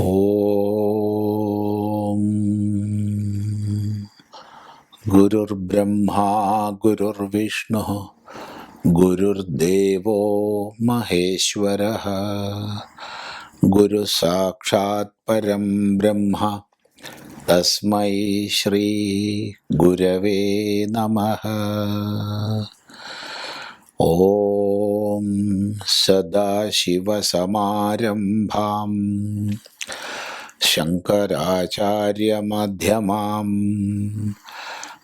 ॐ गुरुर्ब्रह्मा गुरुर्विष्णुः गुरुर्देवो महेश्वरः गुरुसाक्षात् परं ब्रह्म तस्मै श्रीगुरवे नमः ॐ सदाशिवसमारम्भाम् ശങ്കരാചാര്യമധ്യമാം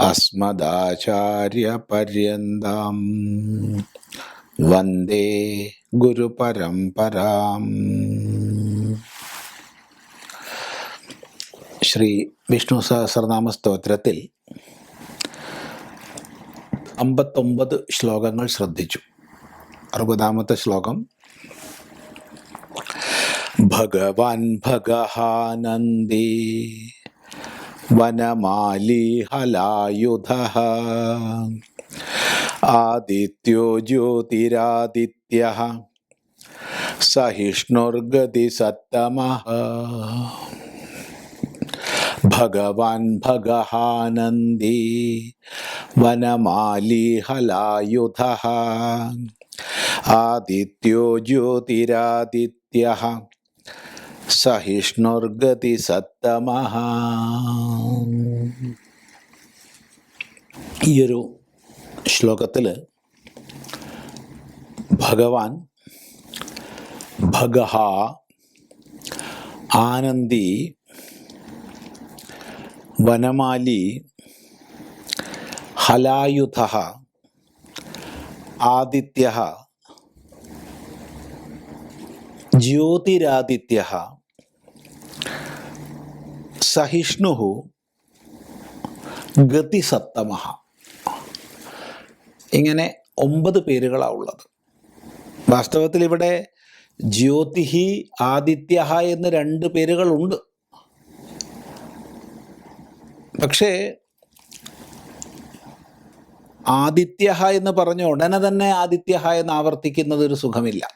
അസ്മദാചാര്യപര്യന്താം വന്ദേ ഗുരുപരമ്പരാം. ശ്രീ വിഷ്ണു സഹസ്രനാമ സ്തോത്രത്തിൽ അമ്പത്തൊമ്പത് ശ്ലോകങ്ങൾ ശ്രദ്ധിച്ചു. അറുപതാമത്തെ ശ്ലോകം ഭഗവാൻ ഭഗഹാനന്ദി. വനമാലി ഹലായുധ ആദിത്യോ ജ്യോതിരാദിത്യ. സഹിഷ്ണുർഗതി സത്തമ. ഭഗവാൻ ഭഗഹാനന്ദി. വനമാലി ഹലായുധ ആദിത്യോ ജ്യോതിരാദിത്യ. സഹിഷ്ണുർഗതി സത്തമ ഈയൊരു ശ്ലോകത്തിൽ ഭഗവാൻ ഭഗഹ ആനന്ദി വനമാലി ഹലായുധ ആദിത്യ ജ്യോതിരാദിത്യ സഹിഷ്ണു ഗതിസത്തമ ഇങ്ങനെ ഒമ്പത് പേരുകളാണ് ഉള്ളത്. വാസ്തവത്തിൽ ഇവിടെ ജ്യോതിഹി ആദിത്യ എന്ന് രണ്ട് പേരുകളുണ്ട്. പക്ഷേ ആദിത്യ എന്ന് പറഞ്ഞ ഉടനെ തന്നെ ആദിത്യ എന്ന് ആവർത്തിക്കുന്നത് ഒരു സുഖമില്ല.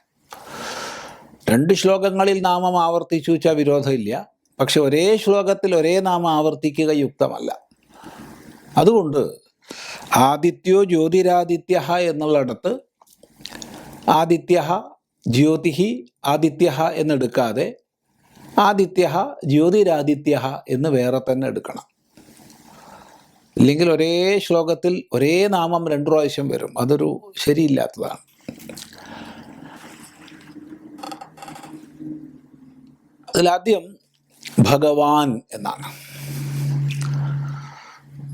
രണ്ട് ശ്ലോകങ്ങളിൽ നാമം ആവർത്തിച്ചു വെച്ചാൽ വിരോധമില്ല. പക്ഷെ ഒരേ ശ്ലോകത്തിൽ ഒരേ നാമം ആവർത്തിക്കുക യുക്തമല്ല. അതുകൊണ്ട് ആദിത്യോ ജ്യോതിരാദിത്യ എന്നുള്ളിടത്ത് ആദിത്യ ജ്യോതിഹി ആദിത്യ എന്നെടുക്കാതെ ആദിത്യ ജ്യോതിരാദിത്യ എന്ന് വേറെ തന്നെ എടുക്കണം. അല്ലെങ്കിൽ ഒരേ ശ്ലോകത്തിൽ ഒരേ നാമം രണ്ടു പ്രാവശ്യം വരും. അതൊരു ശരിയില്ലാത്തതാണ്. അതിലാദ്യം ഭഗവാൻ എന്നാണ്.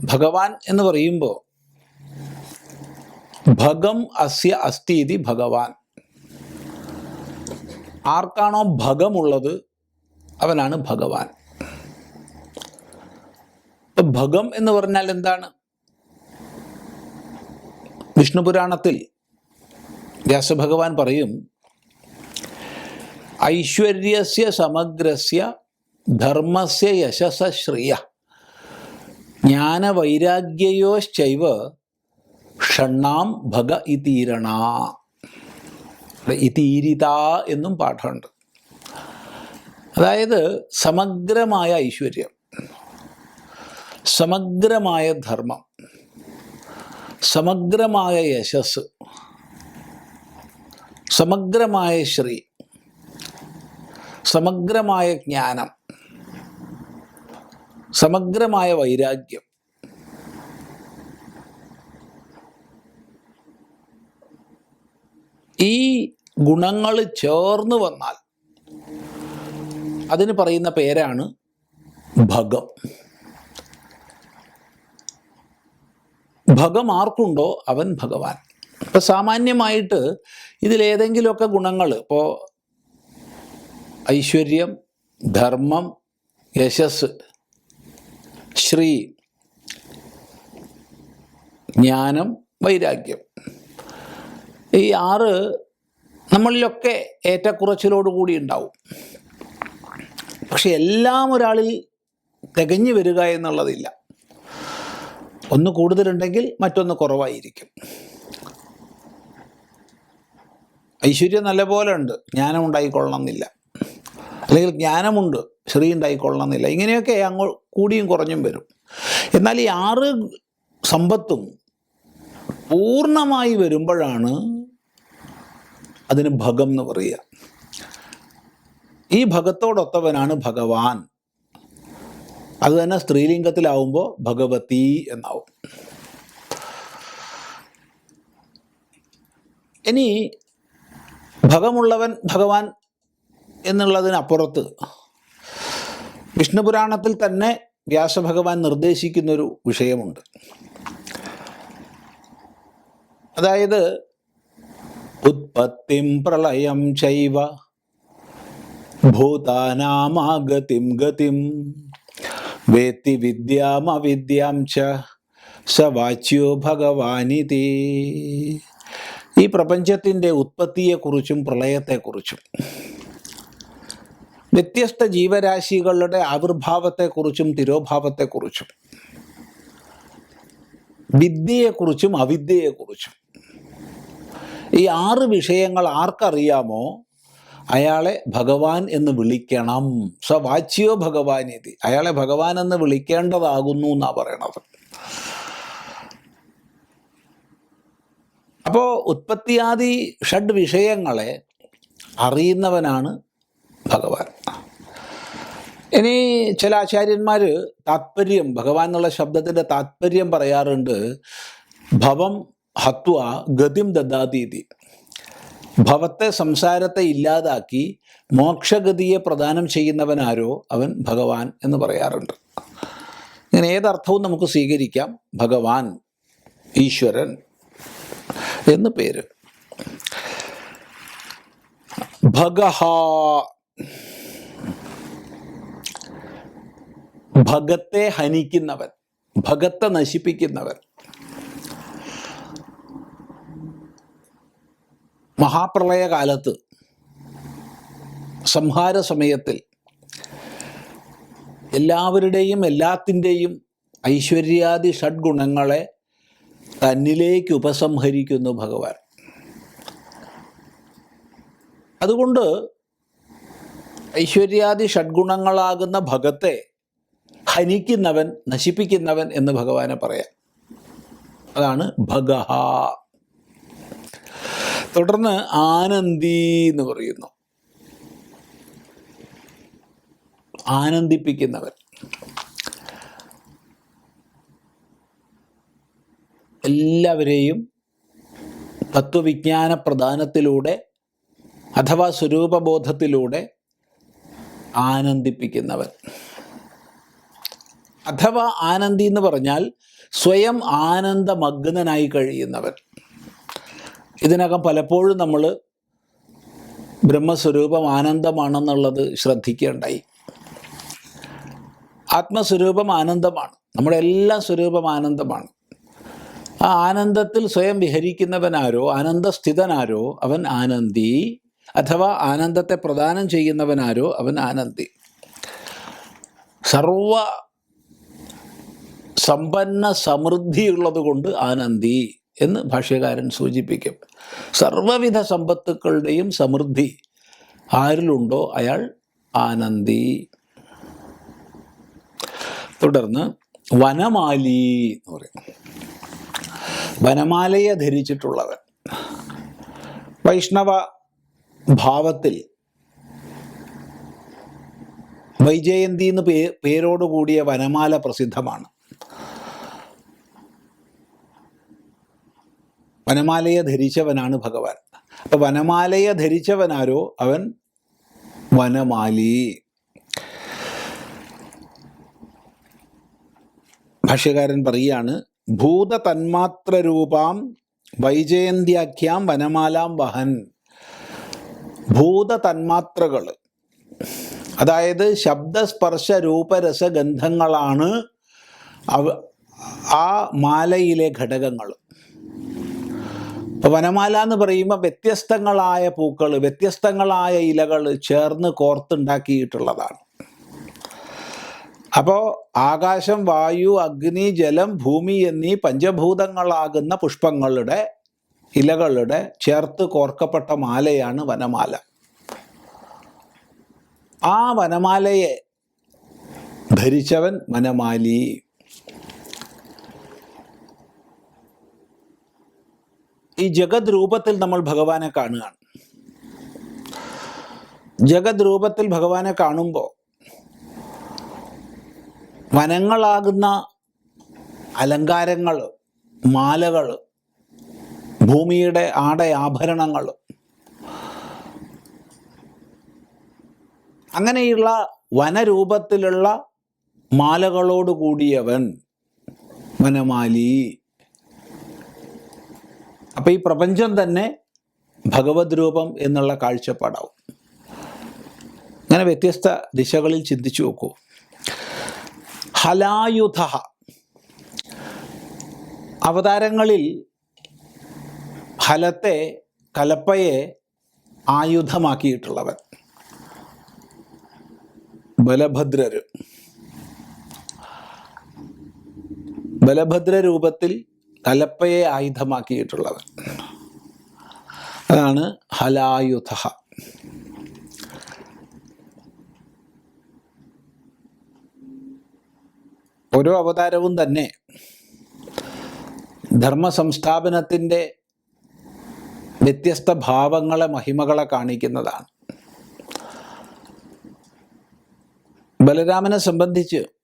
ഭഗവാൻ എന്ന് പറയുമ്പോൾ ഭഗം അസ്യ അസ്ഥീതി ഭഗവാൻ. ആർക്കാണോ ഭഗമുള്ളത് അവനാണ് ഭഗവാൻ. ഭഗം എന്ന് പറഞ്ഞാൽ എന്താണ്? വിഷ്ണുപുരാണത്തിൽ വ്യാസഭഗവാൻ പറയും ഐശ്വര്യസ്യ സമഗ്രസ്യ ധർമ്മസ്യ യശസ ശ്രിയ. ജ്ഞാനവൈരാഗ്യയോശ്ചൈവ ഷണ്ണാം ഭഗ ഇതീരണ. ഇതീരിത എന്നും പാഠമുണ്ട്. അതായത് സമഗ്രമായ ഐശ്വര്യം സമഗ്രമായ ധർമ്മം സമഗ്രമായ യശസ് സമഗ്രമായ ശ്രീ സമഗ്രമായ ജ്ഞാനം സമഗ്രമായ വൈരാഗ്യം. ഈ ഗുണങ്ങൾ ചേർന്ന് വന്നാൽ അതിന് പറയുന്ന പേരാണ് ഭഗം. ഭഗം ആർക്കുണ്ടോ? അവൻ ഭഗവാൻ. ഇപ്പം സാമാന്യമായിട്ട് ഇതിലേതെങ്കിലുമൊക്കെ ഗുണങ്ങൾ ഇപ്പോൾ ഐശ്വര്യം ധർമ്മം യശസ് ശ്രീ ജ്ഞാനം വൈരാഗ്യം. ഈ ആറ് നമ്മളിലൊക്കെ ഏറ്റക്കുറച്ചിലോടുകൂടി ഉണ്ടാവും. പക്ഷെ എല്ലാം ഒരാളിൽ തികഞ്ഞു വരിക എന്നുള്ളതില്ല. ഒന്ന് കൂടുതലുണ്ടെങ്കിൽ മറ്റൊന്ന് കുറവായിരിക്കും. ഐശ്വര്യം നല്ല പോലെ ഉണ്ട്. ജ്ഞാനം ഉണ്ടായിക്കൊള്ളണം എന്നില്ല അല്ലെങ്കിൽ ജ്ഞാനമുണ്ട്. ശ്രീ ഉണ്ടായിക്കൊള്ളണമെന്നില്ല ഇങ്ങനെയൊക്കെ അങ്ങോ കൂടിയും കുറഞ്ഞും വരും. എന്നാൽ ഈ ആറ് സമ്പത്തും പൂർണമായി വരുമ്പോഴാണ് അതിന് ഭഗം എന്ന് പറയുക. ഈ ഭഗത്തോടൊത്തവനാണ് ഭഗവാൻ. അത് തന്നെ സ്ത്രീലിംഗത്തിലാവുമ്പോൾ ഭഗവതി എന്നാവും. ഇനി ഭഗമുള്ളവൻ ഭഗവാൻ എന്നുള്ളതിനപ്പുറത്ത് വിഷ്ണു പുരാണത്തിൽ തന്നെ വ്യാസഭഗവാൻ നിർദ്ദേശിക്കുന്നൊരു വിഷയമുണ്ട്. അതായത് ഉത്പത്തിം പ്രളയം ചൈവ ഭൂതാനാമാഗതിം ഗതിം വേത്തി വിദ്യാമവിദ്യാം ച സവാച്യോ വാച്യോ ഭഗവാനിതി. ഈ പ്രപഞ്ചത്തിന്റെ ഉത്പത്തിയെക്കുറിച്ചും പ്രളയത്തെക്കുറിച്ചും. വ്യത്യസ്ത ജീവരാശികളുടെ ആവിർഭാവത്തെക്കുറിച്ചും തിരോഭാവത്തെക്കുറിച്ചും വിദ്യയെക്കുറിച്ചും അവിദ്യയെക്കുറിച്ചും. ഈ ആറ് വിഷയങ്ങൾ ആർക്കറിയാമോ? അയാളെ ഭഗവാൻ എന്ന് വിളിക്കണം. സ വാച്യോ ഭഗവാൻ ഇതി അയാളെ ഭഗവാൻ എന്ന് വിളിക്കേണ്ടതാകുന്നു എന്നാ പറയണത്. അപ്പോൾ ഉത്പത്തിയാദി ഷഡ് വിഷയങ്ങളെ അറിയുന്നവനാണ് ഭഗവാൻ. ഇനി ചില ആചാര്യന്മാർ താത്പര്യം ഭഗവാൻ എന്നുള്ള ശബ്ദത്തിന്റെ താത്പര്യം പറയാറുണ്ട് ഭവം ഹത്വ ഗതിം ദദാതീതി. ഭവത്തെ സംസാരത്തെ ഇല്ലാതാക്കി മോക്ഷഗതിയെ പ്രദാനം ചെയ്യുന്നവനാരോ അവൻ ഭഗവാൻ എന്ന് പറയാറുണ്ട്. ഇങ്ങനെ ഏതർത്ഥവും നമുക്ക് സ്വീകരിക്കാം ഭഗവാൻ ഈശ്വരൻ എന്ന് പേര്. ഭഗഹ ഭഗത്തെ ഹനിക്കുന്നവൻ ഭഗത്തെ നശിപ്പിക്കുന്നവൻ. മഹാപ്രളയ കാലത്ത് സംഹാര സമയത്തിൽ എല്ലാവരുടെയും എല്ലാത്തിന്റെയും ഐശ്വര്യാദി ഷഡ്ഗുണങ്ങളെ തന്നിലേക്ക് ഉപസംഹരിക്കുന്നു ഭഗവാൻ. അതുകൊണ്ട് ഐശ്വര്യാദി ഷഡ്ഗുണങ്ങളാകുന്ന ഭഗത്തെ ഹനിക്കുന്നവൻ നശിപ്പിക്കുന്നവൻ എന്ന് ഭഗവാനെ പറയാം. അതാണ് ഭഗഹ. തുടർന്ന് ആനന്ദി എന്ന് പറയുന്നു. ആനന്ദിപ്പിക്കുന്നവൻ. എല്ലാവരെയും തത്വവിജ്ഞാന പ്രധാനത്തിലൂടെ അഥവാ സ്വരൂപബോധത്തിലൂടെ ആനന്ദിപ്പിക്കുന്നവൻ. അഥവാ ആനന്ദി എന്ന് പറഞ്ഞാൽ സ്വയം ആനന്ദമഗ്നനായി കഴിയുന്നവൻ. ഇതിനകം പലപ്പോഴും നമ്മൾ ബ്രഹ്മസ്വരൂപം ആനന്ദമാണെന്നുള്ളത് ശ്രദ്ധിക്കേണ്ടായി. ആത്മസ്വരൂപം ആനന്ദമാണ്. നമ്മുടെ എല്ലാ സ്വരൂപം ആനന്ദമാണ്. ആ ആനന്ദത്തിൽ സ്വയം വിഹരിക്കുന്നവനാരോ ആനന്ദസ്ഥിതനാരോ അവൻ ആനന്ദി. അഥവാ ആനന്ദത്തെ പ്രദാനം ചെയ്യുന്നവനാരോ അവൻ ആനന്ദി. സർവ സമ്പന്ന സമൃദ്ധിയുള്ളത് കൊണ്ട് ആനന്ദി എന്ന് ഭാഷ്യകാരൻ സൂചിപ്പിക്കും. സർവവിധ സമ്പത്തുക്കളുടെയും സമൃദ്ധി ആരിലുണ്ടോ അയാൾ ആനന്ദി. തുടർന്ന് വനമാലി എന്ന് പറയും. വനമാലയെ ധരിച്ചിട്ടുള്ളവൻ വൈഷ്ണവ ഭാവത്തിൽ വൈജയന്തി എന്ന് പേ പേരോടുകൂടിയ വനമാല പ്രസിദ്ധമാണ്. വനമാലയെ ധരിച്ചവനാണ് ഭഗവാൻ. അപ്പൊ വനമാലയെ ധരിച്ചവനാരോ? അവൻ വനമാലി. ഭാഷ്യകാരൻ പറയുകയാണ് ഭൂത തന്മാത്ര രൂപാം വൈജയന്ത്യാഖ്യാം വനമാലാം വഹൻ. ഭൂത തന്മാത്രകൾ അതായത് ശബ്ദസ്പർശ രൂപരസ ഗന്ധങ്ങളാണ് ആ മാലയിലെ ഘടകങ്ങൾ. വനമാല എന്ന് പറയുമ്പോൾ വ്യത്യസ്തങ്ങളായ പൂക്കൾ വ്യത്യസ്തങ്ങളായ ഇലകൾ ചേർന്ന് കോർത്തുണ്ടാക്കിയിട്ടുള്ളതാണ്. അപ്പോൾ ആകാശം വായു അഗ്നി ജലം ഭൂമി എന്നീ പഞ്ചഭൂതങ്ങളാകുന്ന പുഷ്പങ്ങളുടെ ഇലകളുടെ ചേർത്ത് കോർക്കപ്പെട്ട മാലയാണ് വനമാല. ആ വനമാലയെ ധരിച്ചവൻ വനമാലി. ഈ ജഗത് രൂപത്തിൽ നമ്മൾ ഭഗവാനെ കാണുകയാണ്. ജഗത് രൂപത്തിൽ ഭഗവാനെ കാണുമ്പോൾ വനങ്ങളാകുന്ന അലങ്കാരങ്ങൾ മാലകൾ ഭൂമിയുടെ ആടയാഭരണങ്ങൾ അങ്ങനെയുള്ള വനരൂപത്തിലുള്ള മാലകളോട് കൂടിയവൻ വനമാലി. അപ്പം ഈ പ്രപഞ്ചം തന്നെ ഭഗവത് രൂപം എന്നുള്ള കാഴ്ചപ്പാടാവും. അങ്ങനെ വ്യത്യസ്ത ദിശകളിൽ ചിന്തിച്ചു നോക്കൂ. ഹലായുധ. അവതാരങ്ങളിൽ ഹലത്തെ കലപ്പയെ ആയുധമാക്കിയിട്ടുള്ളവൻ. ബലഭദ്രര്. ബലഭദ്ര രൂപത്തിൽ കലപ്പയെ ആയുധമാക്കിയിട്ടുള്ളത്. അതാണ് ഹലായുധ ഓരോ അവതാരവും തന്നെ ധർമ്മ സംസ്ഥാപനത്തിന്റെ വ്യത്യസ്ത ഭാവങ്ങളെ മഹിമകളെ കാണിക്കുന്നതാണ്. ബലരാമനെ സംബന്ധിച്ച്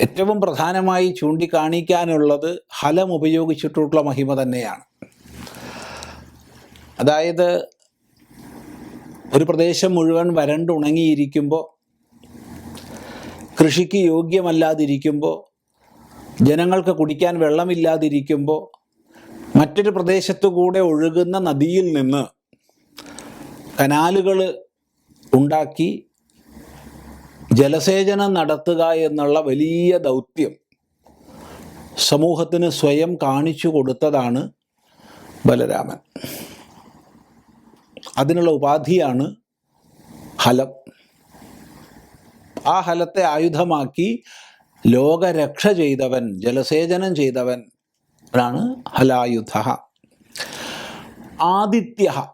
ഏറ്റവും പ്രധാനമായി ചൂണ്ടിക്കാണിക്കാനുള്ളത് ഹലം ഉപയോഗിച്ചിട്ടുള്ള മഹിമ തന്നെയാണ്. അതായത് ഒരു പ്രദേശം മുഴുവൻ വരണ്ടുണങ്ങിയിരിക്കുമ്പോൾ കൃഷിക്ക് യോഗ്യമല്ലാതിരിക്കുമ്പോൾ ജനങ്ങൾക്ക് കുടിക്കാൻ വെള്ളമില്ലാതിരിക്കുമ്പോൾ മറ്റൊരു പ്രദേശത്തു കൂടെ ഒഴുകുന്ന നദിയിൽ നിന്ന് കനാലുകൾ ഉണ്ടാക്കി ജലസേചനം നടത്തുക എന്നുള്ള വലിയ ദൗത്യം സമൂഹത്തിന് സ്വയം കാണിച്ചു കൊടുത്തതാണ് ബലരാമൻ. അതിനുള്ള ഉപാധിയാണ് ഹലം. ആ ഹലത്തെ ആയുധമാക്കി ലോകരക്ഷ ചെയ്തവൻ ജലസേചനം ചെയ്തവൻ ആണ് ഹലായുധ. ആദിത്യ.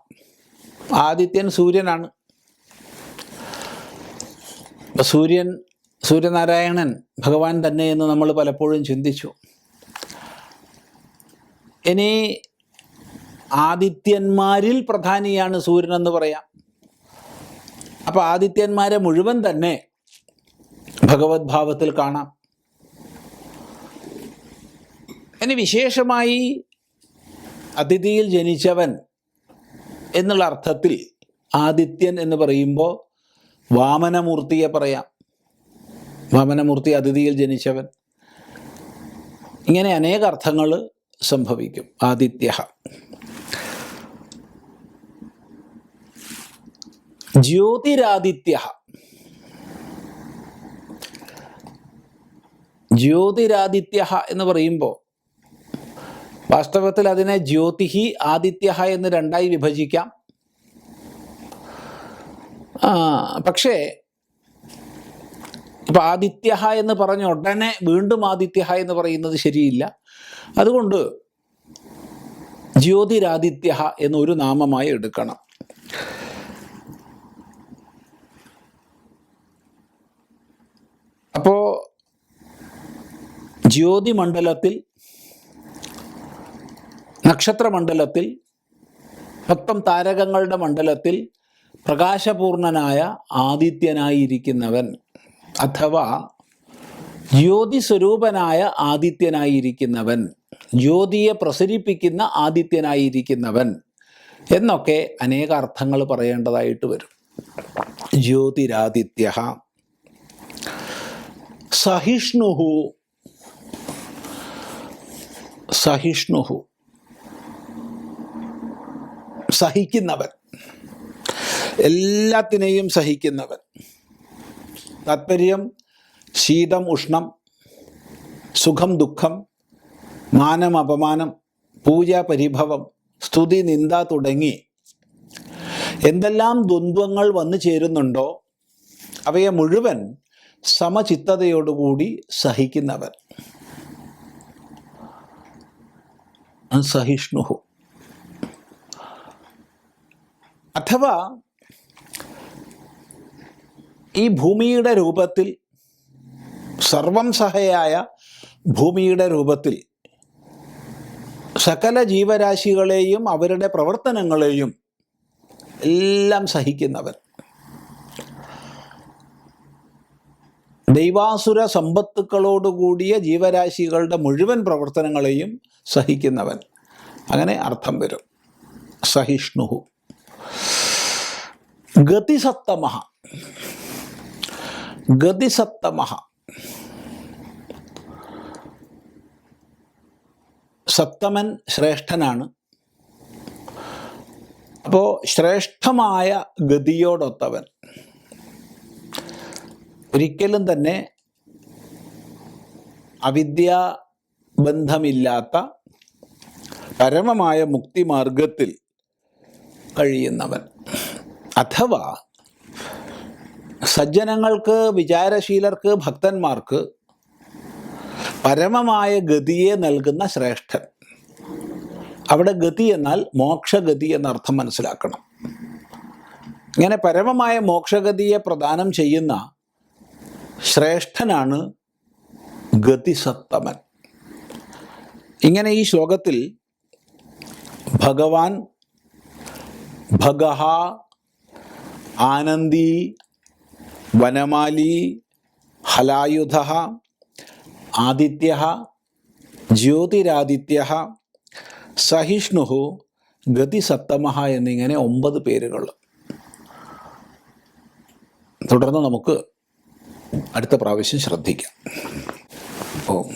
ആദിത്യൻ സൂര്യനാണ്. അപ്പൊ സൂര്യൻ സൂര്യനാരായണൻ ഭഗവാൻ തന്നെ എന്ന് നമ്മൾ പലപ്പോഴും ചിന്തിച്ചു. ഇനി ആദിത്യന്മാരിൽ പ്രധാനിയാണ് സൂര്യൻ എന്ന് പറയാം. അപ്പൊ ആദിത്യന്മാരെ മുഴുവൻ തന്നെ ഭഗവത് ഭാവത്തിൽ കാണാം. ഇനി വിശേഷമായി അതിഥിയിൽ ജനിച്ചവൻ എന്നുള്ള അർത്ഥത്തിൽ ആദിത്യൻ എന്ന് പറയുമ്പോൾ വാമനമൂർത്തിയെ പറയാം. വാമനമൂർത്തി അതിഥിയിൽ ജനിച്ചവൻ. ഇങ്ങനെ അനേക അർത്ഥങ്ങൾ സംഭവിക്കും. ആദിത്യ. ജ്യോതിരാദിത്യ. ജ്യോതിരാദിത്യ എന്ന് പറയുമ്പോൾ വാസ്തവത്തിൽ അതിനെ ജ്യോതിഹി ആദിത്യ എന്ന് രണ്ടായി വിഭജിക്കാം. പക്ഷേ ഇപ്പൊ ആദിത്യ എന്ന് പറഞ്ഞ ഉടനെ വീണ്ടും ആദിത്യ എന്ന് പറയുന്നത് ശരിയില്ല. അതുകൊണ്ട് ജ്യോതിരാദിത്യ എന്നൊരു നാമമായി എടുക്കണം. അപ്പോൾ ജ്യോതിമണ്ഡലത്തിൽ നക്ഷത്രമണ്ഡലത്തിൽ മൊത്തം താരകങ്ങളുടെ മണ്ഡലത്തിൽ പ്രകാശപൂർണനായ ആദിത്യനായിരിക്കുന്നവൻ അഥവാ ജ്യോതി സ്വരൂപനായ ആദിത്യനായിരിക്കുന്നവൻ ജ്യോതിയെ പ്രസരിപ്പിക്കുന്ന ആദിത്യനായിരിക്കുന്നവൻ എന്നൊക്കെ അനേക അർത്ഥങ്ങൾ പറയേണ്ടതായിട്ട് വരും. ജ്യോതിരാദിത്യ സഹിഷ്ണുഹു സഹിഷ്ണുഹു സഹിക്കുന്നവൻ. എല്ലാത്തിനെയും സഹിക്കുന്നവൻ. താത്പര്യം ശീതം ഉഷ്ണം സുഖം ദുഃഖം മാനം അപമാനം പൂജ പരിഭവം സ്തുതി നിന്ദ തുടങ്ങി എന്തെല്ലാം ദ്വന്ദ്വങ്ങൾ വന്നു ചേരുന്നുണ്ടോ അവയെ മുഴുവൻ സമചിത്തതയോടുകൂടി സഹിക്കുന്നവൻ. സഹിഷ്ണുഹു അഥവാ ഈ ഭൂമിയുടെ രൂപത്തിൽ സർവം സഹയായ ഭൂമിയുടെ രൂപത്തിൽ സകല ജീവരാശികളെയും അവരുടെ പ്രവർത്തനങ്ങളെയും എല്ലാം സഹിക്കുന്നവൻ. ദൈവാസുര സമ്പത്തുക്കളോടുകൂടിയ ജീവരാശികളുടെ മുഴുവൻ പ്രവർത്തനങ്ങളെയും സഹിക്കുന്നവൻ. അങ്ങനെ അർത്ഥം വരും. സഹിഷ്ണുഹു. ഗതിസത്തമഹ. ഗതിസത്തമഹ. സപ്തമൻ ശ്രേഷ്ഠനാണ്. അപ്പോൾ ശ്രേഷ്ഠമായ ഗതിയോടൊത്തവൻ. ഒരിക്കലും തന്നെ അവിദ്യാ ബന്ധമില്ലാത്ത പരമമായ മുക്തിമാർഗത്തിൽ കഴിയുന്നവൻ. അഥവാ സജ്ജനങ്ങൾക്ക് വിചാരശീലർക്ക് ഭക്തന്മാർക്ക് പരമമായ ഗതിയെ നൽകുന്ന ശ്രേഷ്ഠൻ. അവിടെ ഗതി എന്നാൽ മോക്ഷഗതി എന്നർത്ഥം മനസ്സിലാക്കണം. ഇങ്ങനെ പരമമായ മോക്ഷഗതിയെ പ്രദാനം ചെയ്യുന്ന ശ്രേഷ്ഠനാണ് ഗതിസത്തമൻ. ഇങ്ങനെ ഈ ശ്ലോകത്തിൽ ഭഗവാൻ ഭഗഹ ആനന്ദി വനമാലി ഹലായുധ ആദിത്യ ജ്യോതിരാദിത്യ സഹിഷ്ണു ഗതിസത്തമ എന്നിങ്ങനെ ഒമ്പത് പേരുകൾ. തുടർന്ന് നമുക്ക് അടുത്ത പ്രാവശ്യം ശ്രദ്ധിക്കാം. ഓം.